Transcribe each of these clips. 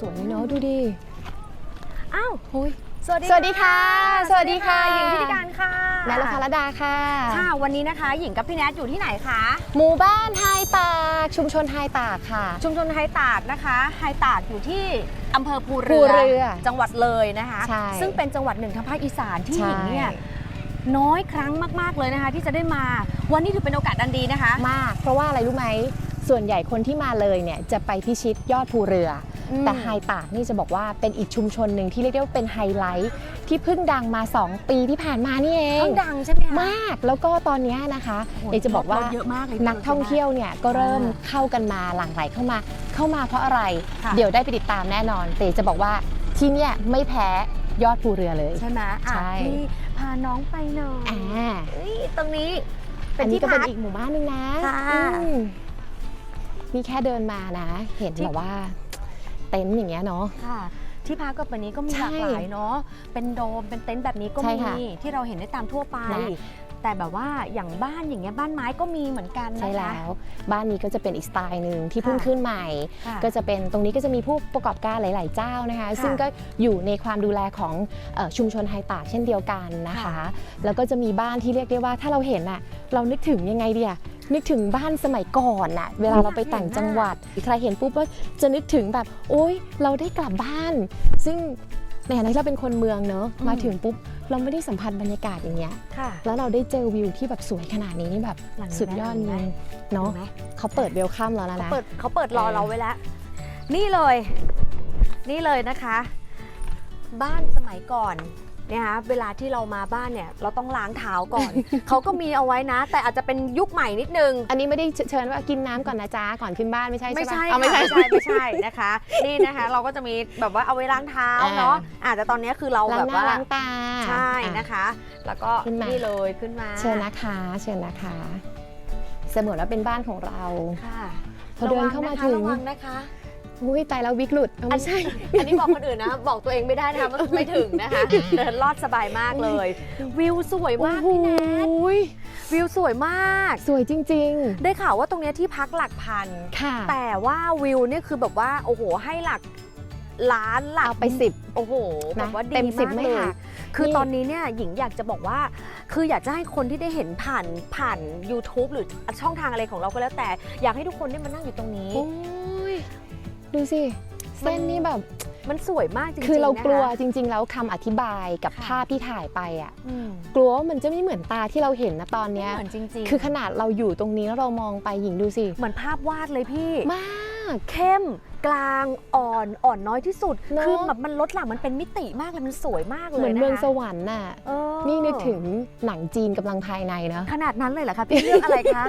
สวยเลยเนาะดูดิ อ้าวโอ้ย สวัสดีสวัสดีค่ะ สวัสดีค่ะหญิงพิธีการค่ะแนทละคารดาค่ะ ค่ะ วันนี้นะคะ หญิงกับพี่แนทอยู่ที่ไหนคะ หมู่บ้านไฮตากชุมชนไฮตากค่ะ ชุมชนไฮตากนะคะ ไฮตากอยู่ที่อำเภอภูภูเรือจังหวัดเลยนะคะ ใช่ซึ่งเป็นจังหวัดหนึ่งทางภาคอีสานที่หใช่ญิงเนี่ยน้อยครั้งมากๆเลยนะคะ ที่จะได้มา วันนี้ถือเป็นโอกาสอันดีนะคะ มาก เพราะว่าอะไรรู้ไหม ส่วนใหญ่คนที่มาเลยเนี่ยจะไปพิชิตยอดภูเรืออืม แต่ไฮตากนี่จะบอกว่าเป็นอีกชุมชนหนึ่งที่เรียกได้ว่าเป็นไฮไลท์ที่เพิ่งดังมา 2 ปีที่ผ่านมานี่เองเพิ่งดังใช่ไหมคะมากแล้วก็ตอนเนี้ยนะคะโอ้โหเอยจะบอกว่ารถเยอะมากเลยนักท่องเที่ยวเนี่ยก็เริ่มอ่าเข้ากันมาหลั่งไหลเข้ามาเข้ามาเพราะอะไรค่ะเดี๋ยวได้ไปติดตามแน่นอนแต่จะบอกว่าที่เนี่ยไม่แพ้ยอดภูเรือเลยใช่ไหมอะใช่พี่พาน้องไปหน่อยอ่าเอ้ยตรงนี้เป็อันนนี้ที่ก็เป็พันกอีกหมู่บ้านหนึงนะค่ะอืมนี่แค่เดินมานะ เห็นที่แบบว่า เต็นท์อย่างเงี้ยเนาะ ค่ะที่พักก็แบบนี้ก็มีใช่หลากหลายเนาะ เป็นโดม เป็นเต็นท์แบบนี้ก็ใช่มีค่ะที่เราเห็นได้ตามทั่วไปนะแต่แบบว่าอย่างบ้านอย่างเงี้ยบ้านไม้ก็มีเหมือนกันนะคะ ใช่แล้ว บ้านนี้ก็จะเป็นอีกสไตล์หนึ่งที่ค่ะเพิ่งขึ้นใหม่ค่ะก็จะเป็นตรงนี้ก็จะมีผู้ประกอบการหลาย ๆ เจ้านะคะ ซึ่งก็อยู่ในความดูแลของเอ่อชุมชนไฮตากเช่นเดียวกันนะคะค่ะแล้วก็จะมีบ้านที่เรียกได้ว่าถ้าเราเห็นน่ะเรานึกถึงยังไงเดีย นึกถึงบ้านสมัยก่อนน่ะเวลาเราไปต่างจังหวัดใครเห็นปุ๊บก็จะนึกถึงแบบ โอ๊ยเราได้กลับบ้าน ซึ่งในฐานะที่เราเป็นคนเมืองเนอะอืมมาถึงปุ๊บเราไม่ได้สัมผัสบรรยากาศอย่างเงี้ย ค่ะ แล้วเราได้เจอวิวที่แบบสวยขนาดนี้นี่แบบหลังนี้สุดยอดจไหมริงเนาะเห็นไหม เขาเปิดเวลคัมแล้วนะเขานะเปิดเขาเปิดรอเออเราไว้แล้ว นี่เลย นี่เลยนะคะ บ้านสมัยก่อน เนี่ยคะเวลาที่เรามาบ้านเนี่ยเราต้องล้างเท้าก่อน เขาก็มีเอาไว้นะ แต่อาจจะเป็นยุคใหม่นิดนึง อันนี้ไม่ได้เชิญว่ากินน้ำก่อนนะจ๊ะก่อนขึ้นบ้านไม่ใช่ไม่ใช่ใช่ปะเอาไม่ใช่ ค่ะไม่ใช่ไม่ใช่นะคะ นี่นะคะ เราก็จะมีแบบว่าเอาไว้ล้างเท้าอ่า เนาะอาจจะแต่ตอนนี้คือเราล้าแบงบหน้าว่าล้างตาใช่อะนะคะ แล้วก็ขึ้นมานี่ นี่เลยขึ้นมาเชิญนะคะ เชิญนะคะ เสมือนว่าเป็นบ้านของเรา ค่ะพอเดินเข้ามาถึง ระวังนะคะ อุ้ยตายแล้ววิกหลุดเอาอันไม่ใช่ อันนี้บอกคนอื่นนะ บอกตัวเองไม่ได้นะคะว่าไม่ถึงนะคะเดินลอดสบายมากเลย วิวสวยมากพี่แนทโอ้ยวิวสวยมาก สวยจริงได้ข่าวว่าตรงเนี้ยที่พักหลักพันๆค่ะ แต่ว่าวิวเนี่ยคือแบบว่าโอ้โหให้หลักล้านหลักเอาไปสิบโอ้โหแบนะบว่าดีเต็มสิบมากไม่เลยหักคือนี่ตอนนี้เนี่ยหญิงอยากจะบอกว่า คืออยากจะให้คนที่ได้เห็นผ่านผ่าน YouTube หรือช่องทางอะไรของเราก็แล้วแต่ อยากให้ทุกคนได้มานั่งอยู่ตรงนี้โอ้ย ดูสิ เส้นนี้แบบมันสวยมากจริงๆคือเรากลัวนะคะจริง ๆ แล้วคำอธิบายกับค่ะภาพที่ถ่ายไปอะอืมกลัวว่ามันจะไม่เหมือนตาที่เราเห็นนะตอนเนี้ยเหมือนจริง ๆ คือขนาดเราอยู่ตรงนี้แล้วเรามองไปหญิงดูสิ เหมือนภาพวาดเลยพี่มากเข้มกลางอ่อนอ่อนน้อยที่สุด เนอะ คือแบบมันลดหลั่งมันเป็นมิติมากเลยมันสวยมากเลยเหมือนนะคะเมืองสวรรค์น่ะเออนี่นึกถึงหนังจีนกำลังภายในเนาะขนาดนั้นเลยเหรอคะพี่ เรื่องอะไรคะ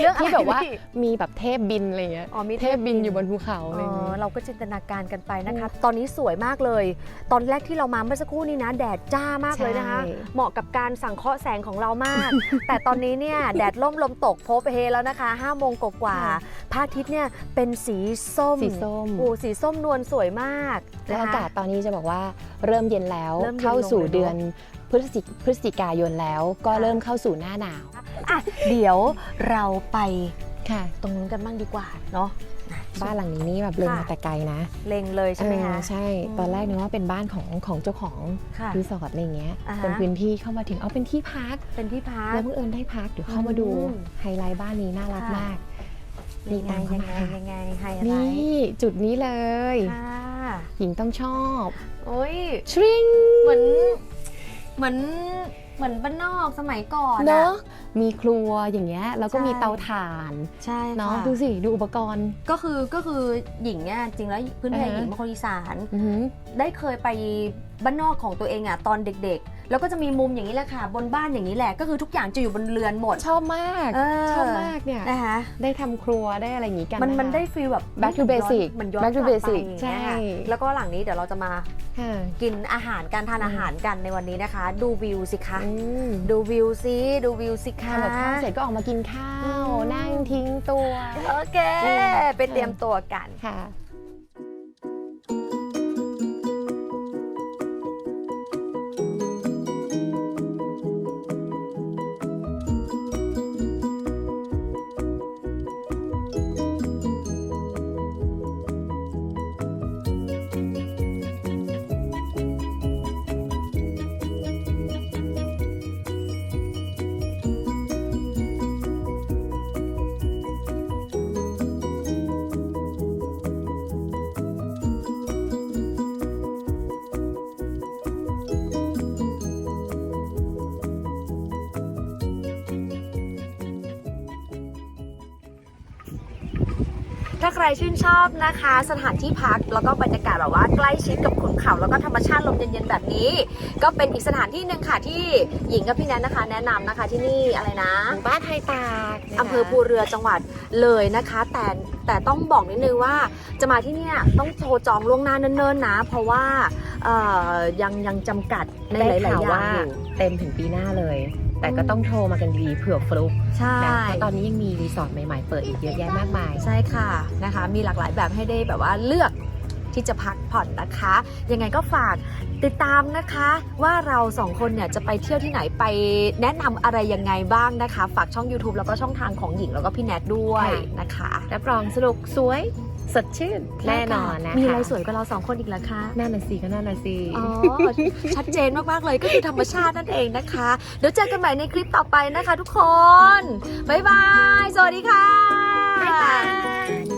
เรื่องอะไรที่แบบว่าพี่มีแบบเทพบินอะไรเงี้ย อ๋อมีเทพบินอยู่บนภูเขาอะไรเอเงี้อย เราก็จินตนาการกันไปนะคะ ตอนนี้สวยมากเลย ตอนแรกที่เรามาเมื่อสักครู่นี้นะ แดดจ้ามากเลยนะคะ ใช่ เหมาะกับการสังเคราะห์แสงของเรามาก แต่ตอนนี้เนี่ยแดดล่มลมตกโพบเฮแล้วนะคะ5โมงกว่าๆพระอาทิตย์เนี่ยเป็นสีส้ม สีส้มโอ้สีส้มนวลสวยมากแล้วนะคะอากาศตอนนี้จะบอกว่าเริ่มเย็นแล้วเริ่มเย็นเข้าสู่ลงเลยเนอะเดือนพฤศจิพฤศจิกายนแล้วก็ค่ะเริ่มเข้าสู่หน้าหนาวอะเดี๋ยวเราไปค่ะ ตรงนู้นกันบ้างดีกว่าเนาะบ้านหลังนี้นี่แบบเล็งค่ะมาแต่ไกลนะเล็งเลยใช่ไหมเอคะอใช่อืมตอนแรกนึกว่าเป็นบ้านของของเจ้าของค่ะรีสอร์ทอะไรเงี้ยอ่าฮะเป็นพื้นที่เข้ามาถึงเอาเป็นที่พักเป็นที่พักแล้วบังเอิญได้พักเดี๋ยวเข้ามาดูอืมไฮไลท์บ้านนี้น่ารักค่ะมาก ยังไงตามเข้ายังมาไงยังไงให้อะไรนี่จุดนี้เลยค่ะหญิงต้องชอบโอ้ยชริงเหมือนเหมือนเหมือนบ้านนอกสมัยก่อนเนอะมีครัวอย่างเงี้ยแล้วก็ใช่มีเตาถ่านใช่เนาะค่ะดูสิดูอุปกรณ์ก็คือก็คือหญิงเนี่ยจริงแล้วพื้นเพอ่าฮะหญิงเป็นคนอีสานอื้อหือได้เคยไป บ้านนอกของตัวเองอะตอนเด็กๆ แล้วก็จะมีมุมอย่างนี้แหละค่ะ บนบ้านอย่างนี้แหละ ก็คือทุกอย่างจะอยู่บนเรือนหมด ชอบมากเออชอบมากเนี่ยนะคะได้ทำครัวได้อะไรอย่างงี้กันมันนะคะมันได้ฟีลแบบ Back to ย้อน basic เหมันย้อน Back to กลับไป basic อย่างใช่เงี้ยค่ะแล้วก็หลังนี้เดี๋ยวเราจะมาค่ะกินอาหารกันทานอืมอาหารกันในวันนี้นะคะ ดูวิวสิคะอืมดูวิวซิดูวิวสิคะทานกับข้าวเสร็จก็ออกมากินข้าว อืม นั่งทิ้งตัว โอเค ไปเตรียมตัวกัน ค่ะ ใครชื่นชอบนะคะ สถานที่พักแล้วก็บรรยากาศแบบว่าใกล้ชิดกับขุนเขาแล้วก็ธรรมชาติลมเย็นๆแบบนี้ ก็เป็นอีกสถานที่หนึ่งค่ะที่หญิงกับพี่แนนนะคะ แนะนำนะคะที่นี่อะไรนะหมู่บ้านไทยตากนะคะอำเภอภูเรือจังหวัดเลยนะคะ แต่แต่ต้องบอกนิดนึงว่าจะมาที่เนี่ยต้องโทรจองล่วงหน้าเนิ่นๆนะ เพราะว่าเอ่อยังยังจำกัดในหได้ลายข่าวๆอย่าว่างอยู่เต็มถึงปีหน้าเลย แต่อืมก็ต้องโทรมากันดีๆเผื่อฟลุกใช่นะเพราะตอนนี้ยังมีรีสอร์ทใหม่ๆ เปิดอีกเยอะแยะมากมาย ใช่ค่ะนะคะ มีหลากหลายแบบให้ได้แบบว่าเลือกที่จะพักผ่อนนะคะ ยังไงก็ฝากติดตามนะคะ ว่าเราสองคนเนี่ยจะไปเที่ยวที่ไหนไปแนะนำอะไรยังไงบ้างนะคะ ฝากช่อง YouTube แล้วก็ช่องทางของหญิงแล้วก็พี่แนทด้วยนะคะรับรองสนุกสวย สดชื่นแน่นอนนะคะมีอะไรสวยกว่าเราสองคนอีกแล้วคะน่าน่ะสิก็น่าน่ะสิอ๋อชัดเจนมากๆเลยก็คือธรรมชาตินั่นเองนะคะ เดี๋ยวเจอกันใหม่ในคลิปต่อไปนะคะทุกคน บ๊ายบาย สวัสดีค่ะบ๊ายบาย